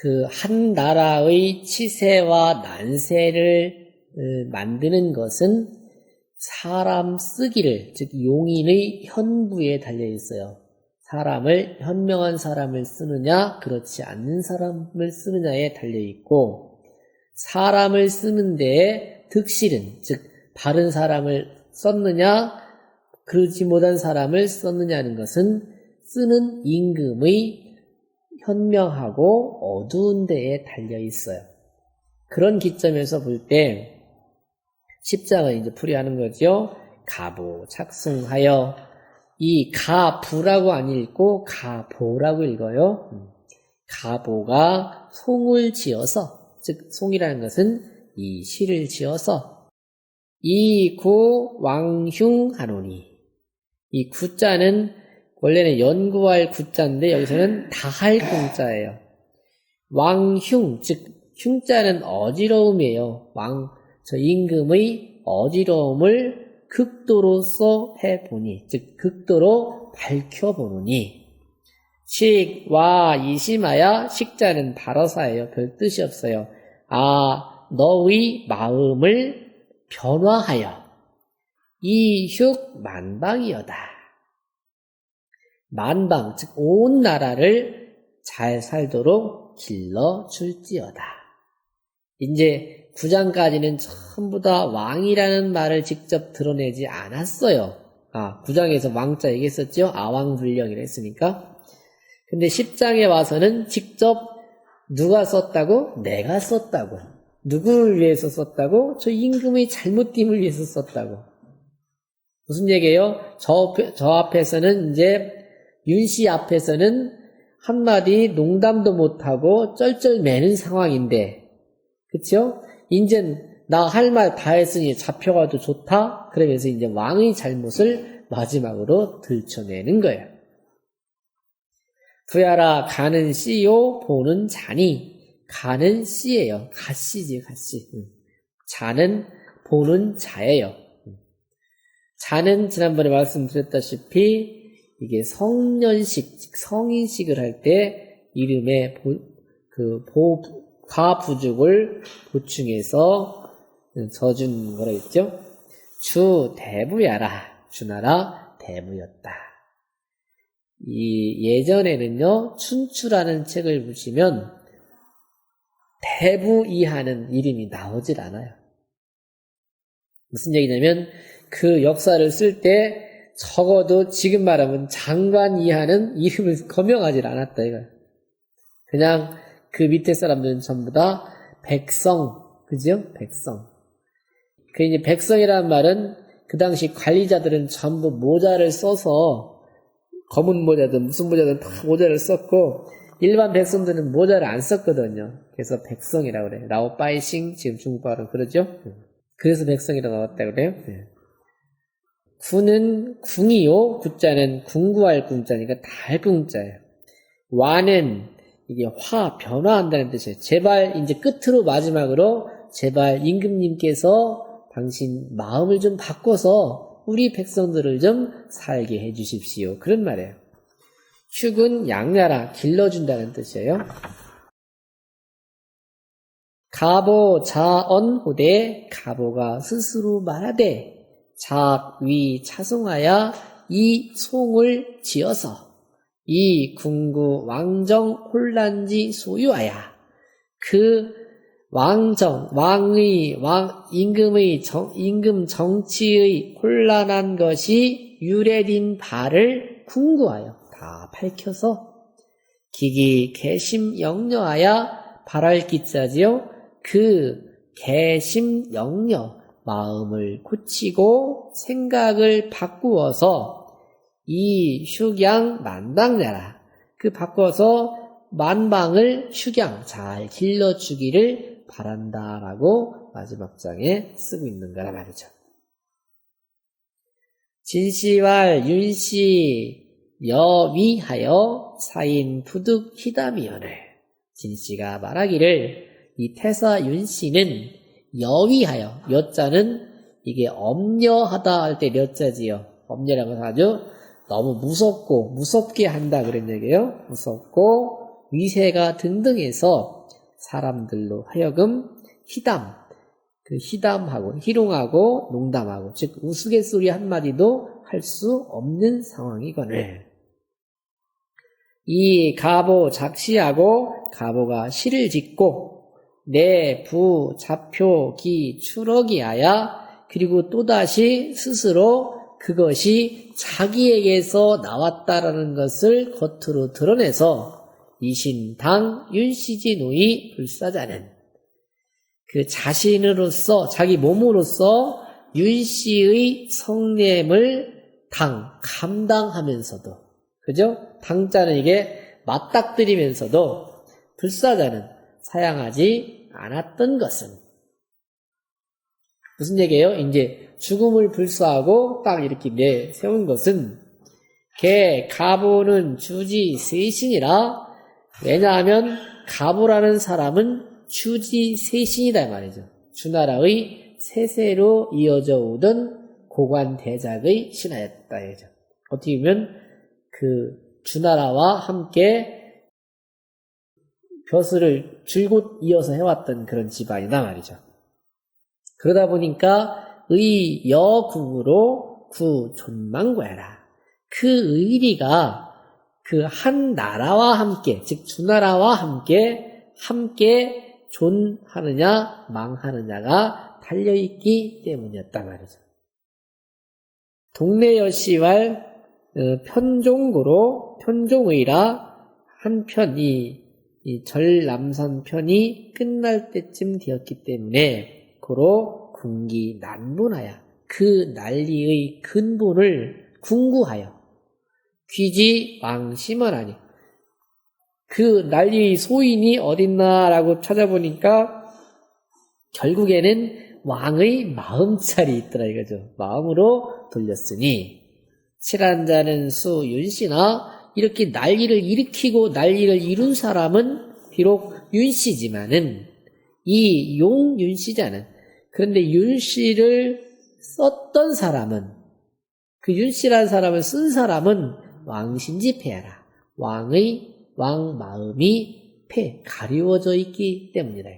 그 한 나라의 치세와 난세를 어, 만드는 것은 사람 쓰기를, 즉 용인의 현부에 달려 있어요. 사람을 현명한 사람을 쓰느냐, 그렇지 않는 사람을 쓰느냐에 달려 있고 사람을 쓰는 데에 득실은, 즉 바른 사람을 썼느냐, 그러지 못한 사람을 썼느냐는 것은 쓰는 임금의 현명하고 어두운 데에 달려 있어요. 그런 기점에서 볼 때 십자가 이제 풀이하는 거죠. 가보 착승하여 이 가부라고 안 읽고 가보라고 읽어요. 음. 가보가 송을 지어서 즉 송이라는 것은 이 시를 지어서 이구 왕흉하노니 이 구자는 원래는 연구할 구자인데 여기서는 다할 공자예요. 왕흉 즉 흉자는 어지러움이에요. 왕 저 임금의 어지러움을 극도로 써 해 보니 즉 극도로 밝혀 보느니 식 와 이심하야 식자는 바로사예요. 별 뜻이 없어요. 아 너의 마음을 변화하여 이흉 만방이여다. 만방, 즉, 온 나라를 잘 살도록 길러 줄지어다. 이제 9장까지는 전부 다 왕이라는 말을 직접 드러내지 않았어요. 아, 9장에서 왕자 얘기했었죠? 아왕불령이라 했으니까. 근데 10장에 와서는 직접 누가 썼다고? 내가 썼다고. 누구를 위해서 썼다고? 저 임금의 잘못됨을 위해서 썼다고. 무슨 얘기예요? 저, 저 앞에서는 이제 윤 씨 앞에서는 한마디 농담도 못하고 쩔쩔 매는 상황인데, 그쵸? 이젠 나 할 말 다 했으니 잡혀가도 좋다? 그러면서 이제 왕의 잘못을 마지막으로 들춰내는 거예요. 부야라 가는 씨요 보는 자니 가는 씨예요. 가씨지 가씨. 자는 보는 자예요. 자는 지난번에 말씀드렸다시피 이게 성년식, 성인식을 할 때 이름에 보, 그 보, 가부죽을 보충해서 져준 거라 했죠. 주 대부야라. 주나라 대부였다. 이 예전에는요, 춘추라는 책을 보시면 대부 이하는 이름이 나오질 않아요. 무슨 얘기냐면 그 역사를 쓸때 적어도 지금 말하면 장관 이하는 이름을 거명하지 않았다 이거. 그냥 그 밑에 사람들은 전부 다 백성, 그죠? 백성. 그 이제 백성이라는 말은 그 당시 관리자들은 전부 모자를 써서 검은 모자든 무슨 모자든 다 모자를 썼고 일반 백성들은 모자를 안 썼거든요. 그래서 백성이라고 그래요. 라오빠이싱 지금 중국 발음 그러죠? 그래서 백성이라고 나왔다 그래요. 구는 궁이요. 구자는 궁구할 궁자니까 달 궁자예요. 와는 이게 화 변화한다는 뜻이에요. 제발 이제 끝으로 마지막으로 제발 임금님께서 당신 마음을 좀 바꿔서 우리 백성들을 좀 살게 해주십시오. 그런 말이에요. 축은 양나라 길러준다는 뜻이에요. 가보 자언 호대 가보가 스스로 말하되 작위 차송하여 이 송을 지어서 이 궁구 왕정 혼란지 소유하여 그 왕정 왕의 왕 임금의 정, 임금 정치의 혼란한 것이 유래된 바를 궁구하여 다 밝혀서 기기 개심 영려하여 발할 기자지요. 그 개심 영려 마음을 고치고 생각을 바꾸어서 이 휴양 만방내라. 그 바꿔서 만방을 휴양 잘 길러주기를 바란다라고 마지막 장에 쓰고 있는 거라 말이죠. 진시왈 윤씨 여위하여 사인 부득 희담이언을 진씨가 말하기를 이 태사 윤씨는 여위하여 여자는 이게 엄려하다 할 때 여자지요. 엄려라고 하죠. 너무 무섭고 무섭게 한다 그런 얘기예요. 무섭고 위세가 등등해서 사람들로 하여금 희담, 그 희담하고 희롱하고 농담하고 즉 우스갯소리 한 마디도 할 수 없는 상황이거늘 이 가보 작시하고 가보가 시를 짓고 내부 자표 기 추러기하여 그리고 또다시 스스로 그것이 자기에게서 나왔다라는 것을 겉으로 드러내서 이신당 윤씨지 노이 불사자는 그 자신으로서 자기 몸으로서 윤씨의 성냄을 당 감당하면서도 그죠? 당자는 이게 맞닥뜨리면서도 불사자는 사양하지 않았던 것은 무슨 얘기예요? 이제 죽음을 불사하고 딱 이렇게 내세운 것은 개 가보는 주지 세신이라 왜냐하면 가보라는 사람은 주지 세신이다 말이죠. 주나라의 세세로 이어져 오던 고관 대작의 신하였다 이죠. 어떻게 보면 그 주나라와 함께 벼슬을 줄곧 이어서 해왔던 그런 집안이다 말이죠. 그러다 보니까 의 여궁으로 구 존망과라. 그 의리가 그 한 나라와 함께, 즉 주나라와 함께 함께 존하느냐 망하느냐가 달려있기 때문이었단 말이죠. 동네 여시왈 어, 편종고로 편종의라 한편 이, 이 전남선 편이 끝날 때쯤 되었기 때문에 고로 군기 난분하여 그 난리의 근본을 궁구하여 귀지 왕심하라니 그 난리의 소인이 어딨나라고 찾아보니까 결국에는 왕의 마음찰이 있더라 이거죠. 마음으로 돌렸으니 칠한 자는 수 윤씨나 이렇게 난리를 일으키고 난리를 이룬 사람은 비록 윤 씨지만은 이 용윤 씨자는 그런데 윤 씨를 썼던 사람은 그 윤 씨라는 사람을 쓴 사람은 왕신지패하라 왕의 왕 마음이 패 가리워져 있기 때문이다.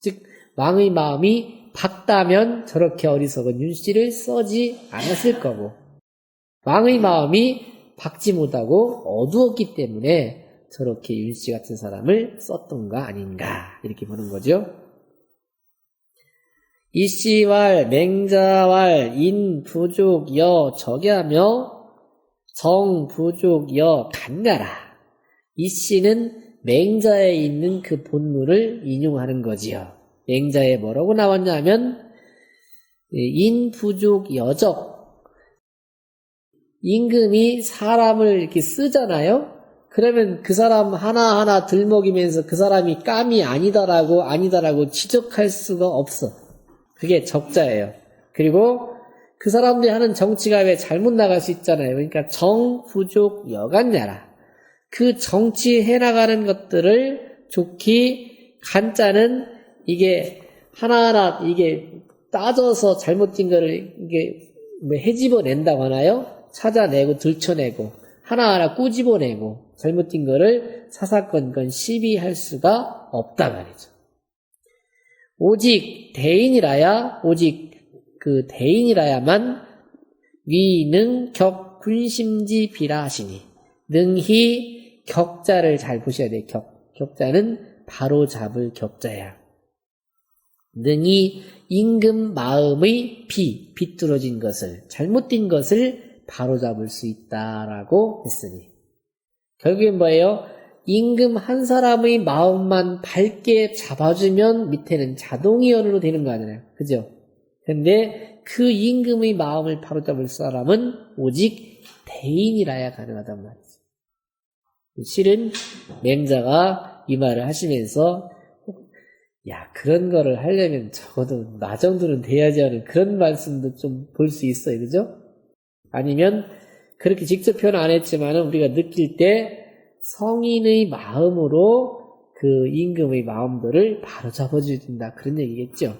즉 왕의 마음이 밝다면 저렇게 어리석은 윤 씨를 써지 않았을 거고 왕의 마음이 밝지 못하고 어두웠기 때문에 저렇게 윤씨 같은 사람을 썼던가 아닌가 이렇게 보는 거죠. 이씨왈 맹자왈 인 부족 여 적야며 정 부족 여 간나라 이씨는 맹자에 있는 그 본문을 인용하는 거지요. 맹자에 뭐라고 나왔냐면 인 부족 여적 임금이 사람을 이렇게 쓰잖아요. 그러면 그 사람 하나하나 들먹이면서 그 사람이 깜이 아니다라고 아니다라고 지적할 수가 없어. 그게 적자예요. 그리고 그 사람들이 하는 정치가 왜 잘못 나갈 수 있잖아요. 그러니까 정, 부족, 여간야라. 그 정치 해나가는 것들을 좋게 간자는 이게 하나하나 이게 따져서 잘못된 거를 이게 뭐 해집어 낸다고 하나요? 찾아내고 들춰내고 하나하나 꾸집어내고 잘못된 거를 사사건건 시비할 수가 없다 말이죠. 오직 대인이라야 오직 그 대인이라야만 위능 격 군심지 비라 하시니 능히 격자를 잘 보셔야 돼요. 격 격자는 바로 잡을 격자야. 능히 임금 마음의 비 비뚤어진 것을 잘못된 것을 바로잡을 수 있다라고 했으니 결국엔 뭐예요? 임금 한 사람의 마음만 밝게 잡아주면 밑에는 자동이 연으로 되는 거 아니에요. 그죠? 근데 그 임금의 마음을 바로잡을 사람은 오직 대인이라야 가능하단 말이죠. 실은 맹자가 이 말을 하시면서 야 그런 거를 하려면 적어도 나 정도는 돼야지 하는 그런 말씀도 좀 볼 수 있어요. 그죠? 아니면 그렇게 직접 표현 안 했지만은 우리가 느낄 때 성인의 마음으로 그 임금의 마음들을 바로 잡아줘야 된다. 그런 얘기겠죠.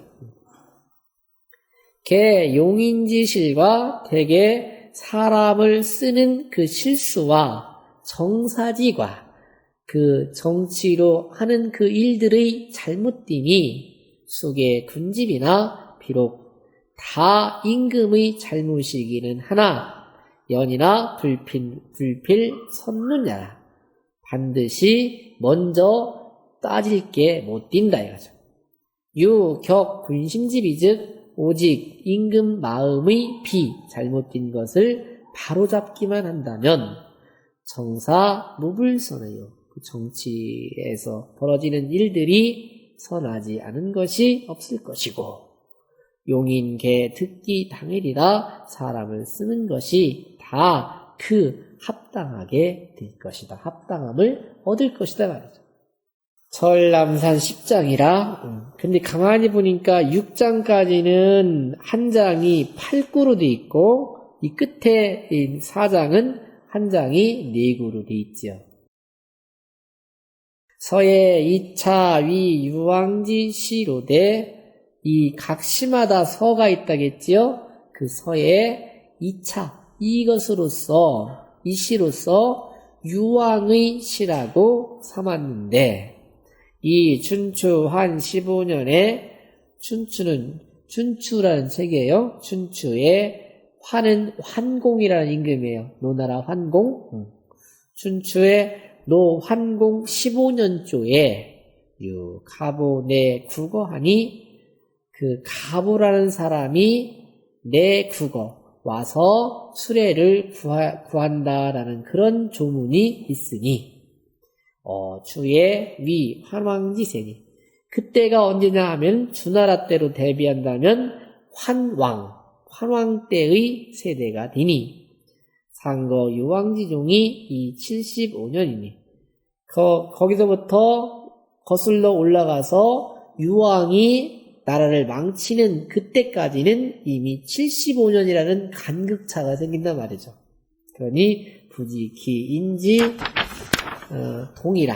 개 용인지실과 대개 사람을 쓰는 그 실수와 정사지과 그 정치로 하는 그 일들의 잘못됨이 속에 군집이나 비록 다 임금의 잘못이기는 하나 연이나 불필, 불필 선느냐라 반드시 먼저 따질 게 못 뛴다 이거죠. 유격 군심집이 즉 오직 임금 마음의 비 잘못된 것을 바로잡기만 한다면 정사 무불선해요. 그 정치에서 벌어지는 일들이 선하지 않은 것이 없을 것이고 용인 개 듣기 당일이라 사람을 쓰는 것이 다 그 합당하게 될 것이다. 합당함을 얻을 것이다 말이죠. 철남산 10장이라 음, 근데 가만히 보니까 6장까지는 한 장이 8구로 돼 있고 이 끝에 4장은 한 장이 4구로 돼 있지요. 서예 2차 위 유왕지 시로대 이 각 시마다 서가 있다겠지요? 그 서에 2차 이것으로서 이 시로서 유왕의 시라고 삼았는데 이 춘추 한 15년에 춘추는 춘추라는 책이에요. 춘추의 환은 환공이라는 임금이에요. 노나라 환공. 춘추의 노환공 15년조에 유 가보내 국어하니 그 가보라는 사람이 내 국어 와서 수레를 구하, 구한다라는 그런 조문이 있으니 어, 주의 위 환왕지세니 그때가 언제냐 하면 주나라 때로 대비한다면 환왕 환왕 때의 세대가 되니 상거 유왕지종이 이 75년이니 거, 거기서부터 거슬러 올라가서 유왕이 나라를 망치는 그때까지는 이미 75년이라는 간극차가 생긴단 말이죠. 그러니 부지키 인지 어, 동이라.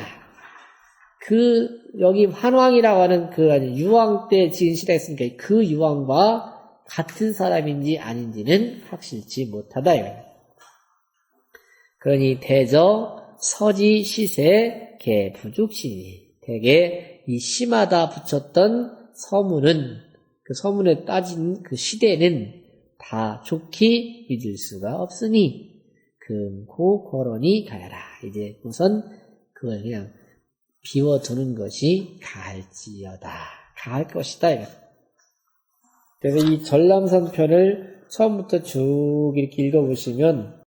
그 여기 환왕이라고 하는 그 유왕 때 지은 시대가 있으니까 그 유왕과 같은 사람인지 아닌지는 확실치 못하다. 그러니 대저 서지 시세 개 부죽시니 대개 이 시마다 붙였던 서문은 그 서문에 따진 그 시대는 다 좋게 믿을 수가 없으니 금고 고런이 가야라. 이제 우선 그걸 그냥 비워두는 것이 가할지어다. 가할 것이다. 이거. 그래서 이 전람선 편을 처음부터 쭉 이렇게 읽어보시면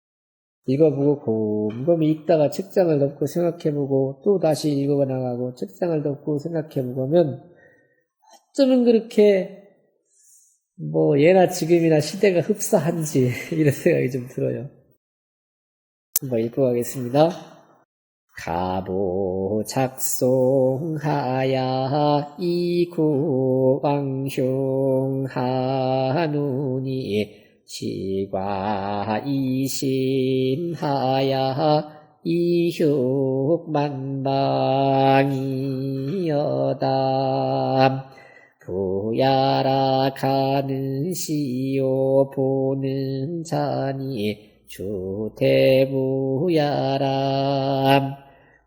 읽어보고 곰곰이 읽다가 책장을 덮고 생각해보고 또 다시 읽어 나가고 책장을 덮고 생각해보고 하면 어쩌면 그렇게 뭐 예나 지금이나 시대가 흡사한지 이런 생각이 좀 들어요. 한번 읽고 가겠습니다. 가보 작송하야 이구왕흉하누니 시과 이심하야 이흉만방이여다 부야라 가는 시요 보는 자니 주대부야람.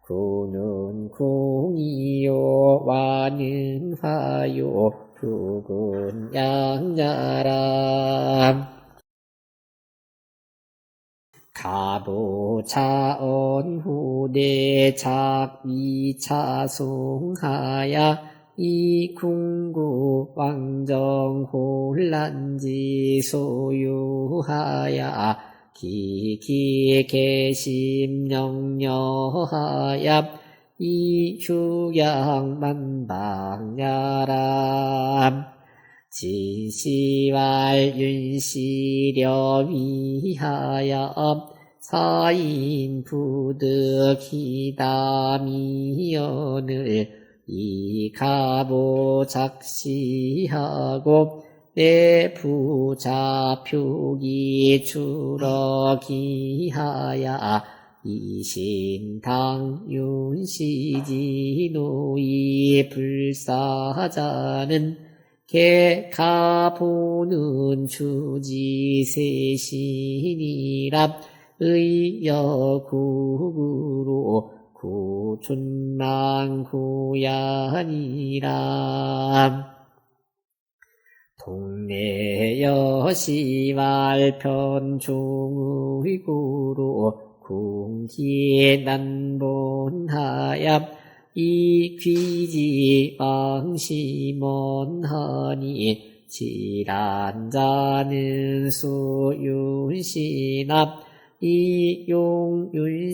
구는 궁이요 와는 화요 붉은 양야람. 가도 차언 후대 작위 차송하야 이 궁구 왕정 혼란지 소유하야. 기기 계심 영여하야. 이휴양 만방야람 지시왈 윤시려 위하여 사인 부득 희담이연을 이 가보 작시하고 내 부자 표기 주러기하야 이신당 윤시지 노이 불사자는 개가보는 주지세신이랍 의여국으로 구춘랑 구야니라. 동네 여시왈편 중의구로 궁기에 난본하야. 이 귀지 방시먼하니 질환자는 수윤시납 이 용윤시자는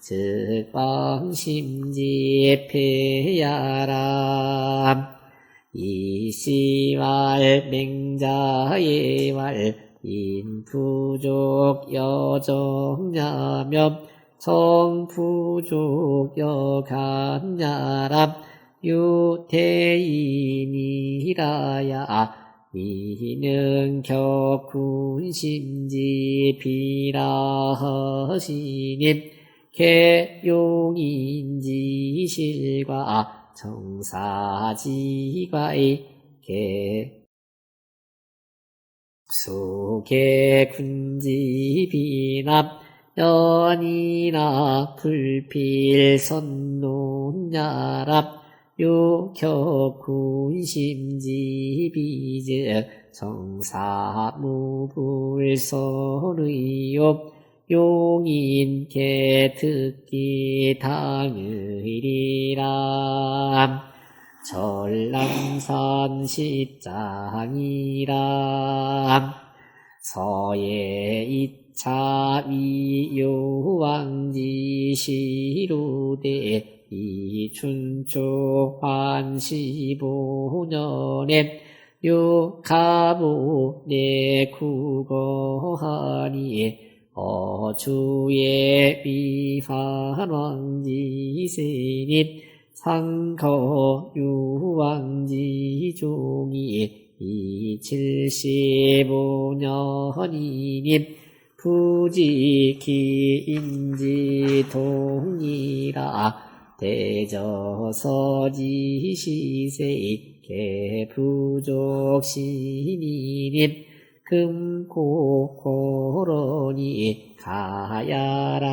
즉방심지폐야람. 이시왈 맹자의 왈 인부족 여정야며 성부족 여간야람 유태인이라야 이는 격군심지 비라하시님 개용인지 실과 정사지과의 개. 속의 군지 비납 연이나 불필 선논야랍 요격군심지 비즉 정사무불선의욕 용인 개특기 당의리람 전람산 시장이람 서예 이차 위요왕지 시루대 이춘초 환시보년에 유가부 내 국어하니 어주의 비판왕지세님 상거 유왕지종이 이칠십오년이님 부지기인지 동이라 대저서지 시세 개부족신이님 금고고론이 가야라